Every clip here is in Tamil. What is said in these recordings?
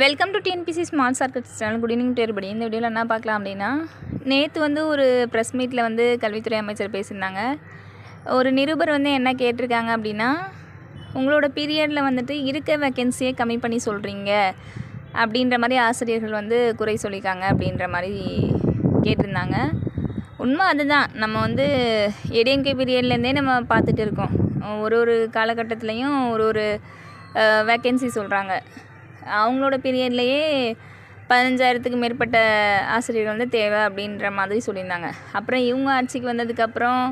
Welcome to TNPSC smart circles channel good evening டேர்படி இந்த வீடியோவில் என்ன பார்க்கலாம் அப்படின்னா நேற்று வந்து ஒரு ப்ரெஸ் மீட்டில் வந்து கல்வித்துறை அமைச்சர் பேசியிருந்தாங்க. ஒரு நிருபர் வந்து என்ன கேட்டிருக்காங்க அப்படின்னா உங்களோட பீரியடில் வந்துட்டு இருக்க வேக்கன்சியை கம்மி பண்ணி சொல்கிறீங்க அப்படின்ற மாதிரி ஆசிரியர்கள் வந்து குறை சொல்லியிருக்காங்க அப்படின்ற மாதிரி கேட்டிருந்தாங்க. உண்மை அதுதான். நம்ம வந்து ஏடிஎம்கே பீரியட்லேருந்தே நம்ம பார்த்துட்டு இருக்கோம். ஒரு ஒரு காலகட்டத்துலேயும் ஒரு ஒரு வேக்கன்சி சொல்கிறாங்க அவங்களோட பீரியட்லேயே பதினஞ்சாயிரத்துக்கு மேற்பட்ட ஆசிரியர் வந்து தேவை அப்படின்ற மாதிரி சொல்லியிருந்தாங்க. அப்புறம் இவங்க ஆட்சிக்கு வந்ததுக்கப்புறம்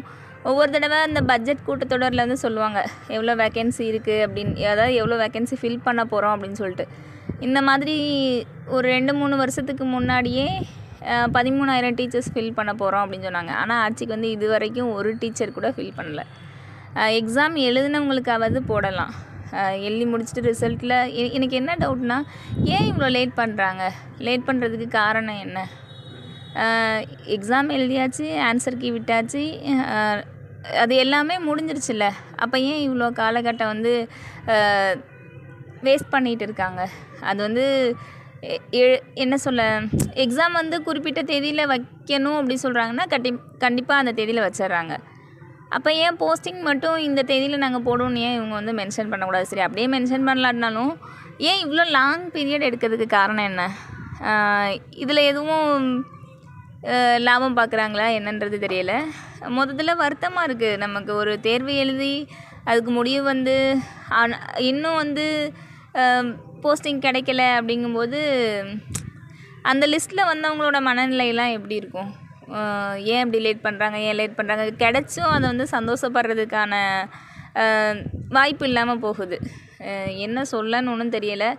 ஒவ்வொரு தடவை அந்த பட்ஜெட் கூட்டத்தொடரில் வந்து சொல்லுவாங்க எவ்வளோ வேக்கன்சி இருக்குது அப்படின்னு அதாவது எவ்வளோ வேக்கன்சி ஃபில் பண்ண போகிறோம் அப்படின்னு சொல்லிட்டு. இந்த மாதிரி ஒரு ரெண்டு மூணு வருஷத்துக்கு முன்னாடியே பதிமூணாயிரம் டீச்சர்ஸ் ஃபில் பண்ண போகிறோம் அப்படின்னு சொன்னாங்க. ஆனால் ஆட்சிக்கு வந்து இது வரைக்கும் ஒரு டீச்சர் கூட ஃபில் பண்ணல. எக்ஸாம் எழுதினவங்களுக்காவது போடலாம். எழுதி முடிச்சுட்டு ரிசல்ட்டில் எனக்கு என்ன டவுட்னா ஏன் இவ்வளோ லேட் பண்ணுறாங்க லேட் பண்ணுறதுக்கு காரணம் என்ன? எக்ஸாம் எழுதியாச்சு ஆன்சர் கீ விட்டாச்சு அது எல்லாமே முடிஞ்சிருச்சுல்ல? அப்போ ஏன் இவ்வளோ காலகட்டம் வந்து வேஸ்ட் பண்ணிகிட்டு இருக்காங்க? அது வந்து எ- எ- என்ன சொல்ல எக்ஸாம் வந்து குறிப்பிட்ட தேதியில் வைக்கணும் அப்படி சொல்கிறாங்கன்னா கட்டி கண்டிப்பாக அந்த தேதியில் வச்சிடுறாங்க. அப்போ ஏன் போஸ்டிங் மட்டும் இந்த தேதியில் நாங்கள் போடுவோம்னு ஏன் இவங்க வந்து மென்ஷன் பண்ணக்கூடாது? சரி அப்படியே மென்ஷன் பண்ணலாட்டினாலும் ஏன் இவ்வளோ லாங் பீரியட் எடுக்கிறதுக்கு காரணம் என்ன? இதில் எதுவும் லாபம் பார்க்குறாங்களா என்னன்றது தெரியல. மொத்தத்தில் வருத்தமாக இருக்குது நமக்கு ஒரு தேர்வு எழுதி அதுக்கு முடிவு வந்து இன்னும் வந்து போஸ்டிங் கிடைக்கல அப்படிங்கும்போது அந்த லிஸ்ட்டில் வந்தவங்களோட மனநிலையெல்லாம் எப்படி இருக்கும்? ஏன் இப்படி லேட் பண்ணுறாங்க ஏன் லேட் பண்ணுறாங்க கிடைச்சும் அதை வந்து சந்தோஷப்படுறதுக்கான வாய்ப்பு இல்லாமல் போகுது. என்ன சொல்லன்னு ஒன்றும் தெரியலை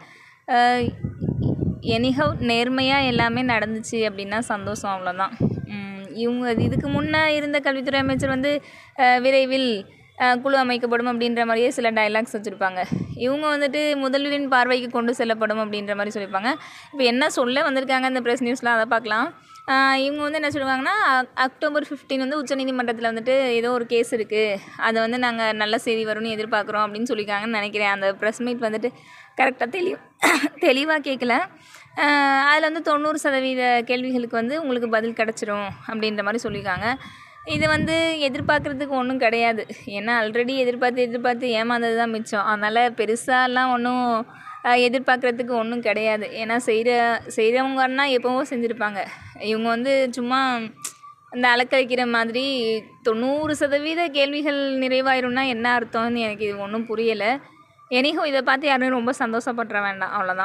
எனிஹவ் நேர்மையாக எல்லாமே நடந்துச்சு அப்படின்னா சந்தோஷம் அவ்வளோதான் இவங்க இதுக்கு முன்னே இருந்த கல்வித்துறை அமைச்சர் வந்து விரைவில் குழு அமைக்கப்படும் அப்படின்ற மாதிரியே சில டைலாக்ஸ் வச்சுருப்பாங்க. இவங்க வந்துட்டு முதல்வரின் பார்வைக்கு கொண்டு செல்லப்படும் அப்படின்ற மாதிரி சொல்லியிருப்பாங்க. இப்போ என்ன சொல்ல வந்திருக்காங்க இந்த ப்ரெஸ் நியூஸ்லாம் அதை பார்க்கலாம். இவங்க வந்து என்ன சொல்லுவாங்கன்னா அக்டோபர் 15 வந்து உச்சநீதிமன்றத்தில் வந்துட்டு ஏதோ ஒரு கேஸ் இருக்குது அதை வந்து நாங்கள் நல்ல செய்தி வரும்னு எதிர்பார்க்குறோம் அப்படின்னு சொல்லியிருக்காங்கன்னு நினைக்கிறேன். அந்த ப்ரெஸ் மீட் வந்துட்டு கரெக்டாக தெளிவு தெளிவாக கேட்கல. அதில் வந்து தொண்ணூறு சதவீத கேள்விகளுக்கு வந்து உங்களுக்கு பதில் கிடச்சிரும் அப்படின்ற மாதிரி சொல்லியிருக்காங்க. இது வந்து எதிர்பார்க்குறதுக்கு ஒன்றும் கிடையாது. ஏன்னா ஆல்ரெடி எதிர்பார்த்து எதிர்பார்த்து ஏமாந்தது தான் மிச்சம். அதனால் பெருசாலாம் ஒன்றும் எதிர்பார்க்குறதுக்கு ஒன்றும் கிடையாது. ஏன்னா செய்கிற செய்கிறவங்கன்னா எப்போவோ செஞ்சுருப்பாங்க. இவங்க வந்து சும்மா அந்த அலக்க வைக்கிற மாதிரி தொண்ணூறு சதவீத கேள்விகள் நிறைவாயிரும்னா என்ன அர்த்தம்னு எனக்கு இது ஒன்றும் புரியலை. எனிஹோ இதை பார்த்து யாரும் ரொம்ப சந்தோஷப்பட்டுற வேண்டாம். அவ்வளோதான்